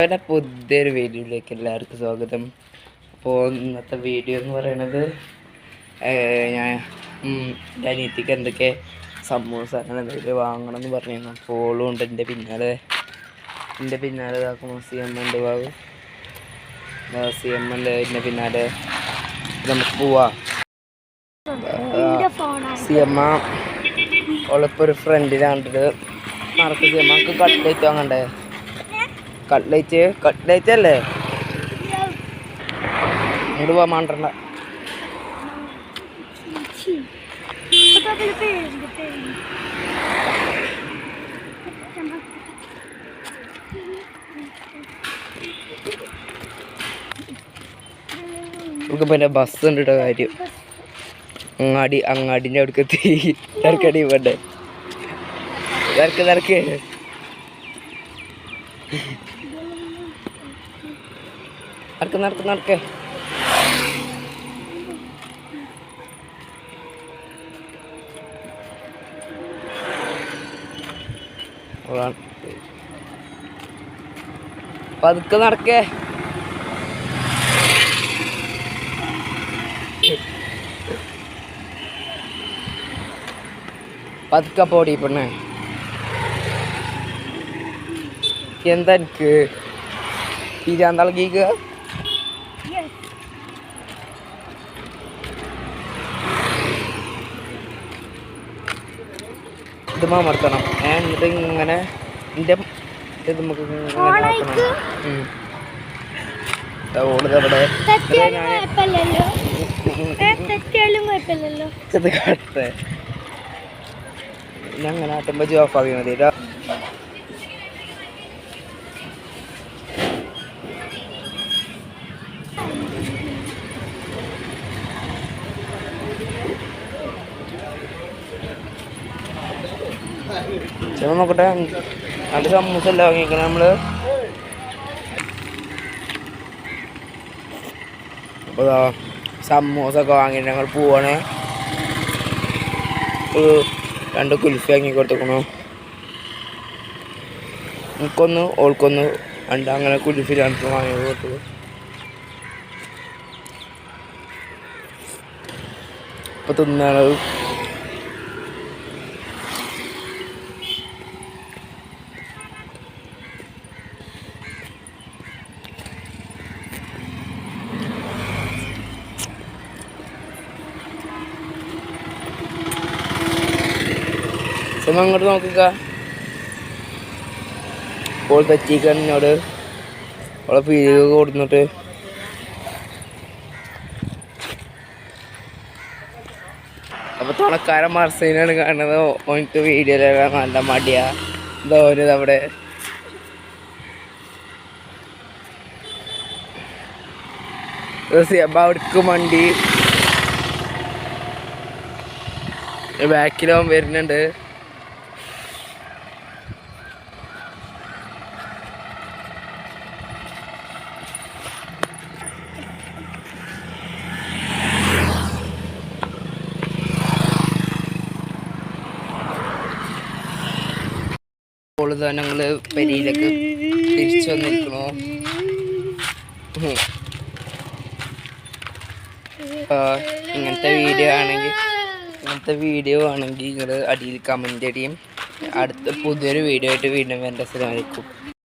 ഇവിടെ പുതിയൊരു വീഡിയോയിലേക്ക് എല്ലാവർക്കും സ്വാഗതം. അപ്പോൾ ഇന്നത്തെ വീഡിയോ എന്ന് പറയുന്നത് ഞാൻ എന്റെ അനിയത്തിക്ക് എന്തൊക്കെ സമൂസ അങ്ങനെ എന്തെങ്കിലും വാങ്ങണം എന്ന് പറഞ്ഞു ഫോളും ഉണ്ട് എന്റെ പിന്നാലെ. എന്റെ പിന്നാലെ ഇതാക്കുമ്പോൾ സി എം ഉണ്ട് ഭാഗം സി എം എന്റെ എന്റെ പിന്നാലെ. നമുക്ക് പോവാം. സി എം ഉള്ളപ്പോൾ ഒരു ഫ്രണ്ടിലാണ്ടത് മറക്ക് സി നമുക്ക് കട്ട്ലേറ്റ് വാങ്ങണ്ടേ? കട്ട്ലേറ്റ് കട്ട്ലേറ്റ് അല്ലേ? ഇങ്ങോട്ട് മാണ്ടണ്ട. നമുക്ക് പിന്നെ ബസ് ഉണ്ട് കാര്യം. അങ്ങാടി അങ്ങാടിന്റെ അവിടേക്ക് എത്തി. തിരക്കടി വേണ്ടേ? തിരക്ക് തിരക്ക്. നടക്ക് നടക്ക് നടക്ക് അതാണ്. പതുക്കെ നടക്കേ പതുക്കെ പോടി പെണ്ണേ എന്താ എനിക്ക് പിരാന്തളകീക്കുക ഇത് മർത്തണം ഞാൻ എന്നിട്ട് ഇങ്ങനെ എന്റെ ഇത് നമുക്ക് ഞാൻ അങ്ങനെ ആട്ടുമ്പോ ജോഫ് ആക്കി മതി. ചെന്ന് നോക്കട്ടെ. രണ്ട് സമൂസ അല്ല വാങ്ങിക്കണേ നമ്മൾ. അപ്പോൾ ദാ സമൂസ ഒക്കെ വാങ്ങിയിട്ട് ഞങ്ങൾ പോവാണ്. ഒരു രണ്ട് കുൽഫി വാങ്ങി കൊടുത്തേക്കണു. എനിക്കൊന്ന് ഓൾക്കൊന്ന് രണ്ട് അങ്ങനെ കുൽഫി രണ്ട് വാങ്ങി കൊടുത്തു ഇപ്പൊ തിന്നാണ് സമയം അങ്ങോട്ട് നോക്കുക ഇപ്പോൾ തെറ്റിക്കാൻ എന്നോട്. അവളെ പിഴിവ് കൊടുത്തിട്ട്. അപ്പൊ തുണക്കാരൻ മറസീനാണ് കാണുന്നത്. ഓനിക്ക് വീഡിയോ നല്ല മടിയാ. ധോനി അവിടെ? അപ്പൊ അവിടേക്ക് വണ്ടി. ബാക്കിലും വരുന്നുണ്ട്. അപ്പോൾ തന്നെ ഞങ്ങൾ പെരിയിലേക്ക് തിരിച്ചു വന്നിരിക്കണോ. ഇങ്ങനത്തെ വീഡിയോ ആണെങ്കിൽ ഇങ്ങനത്തെ വീഡിയോ ആണെങ്കിൽ നിങ്ങൾ അടിയിൽ കമന്റ് അടിയും അടുത്ത പുതിയൊരു വീഡിയോ ആയിട്ട് വീണ്ടും എന്റെ സ്ഥലമായിരിക്കും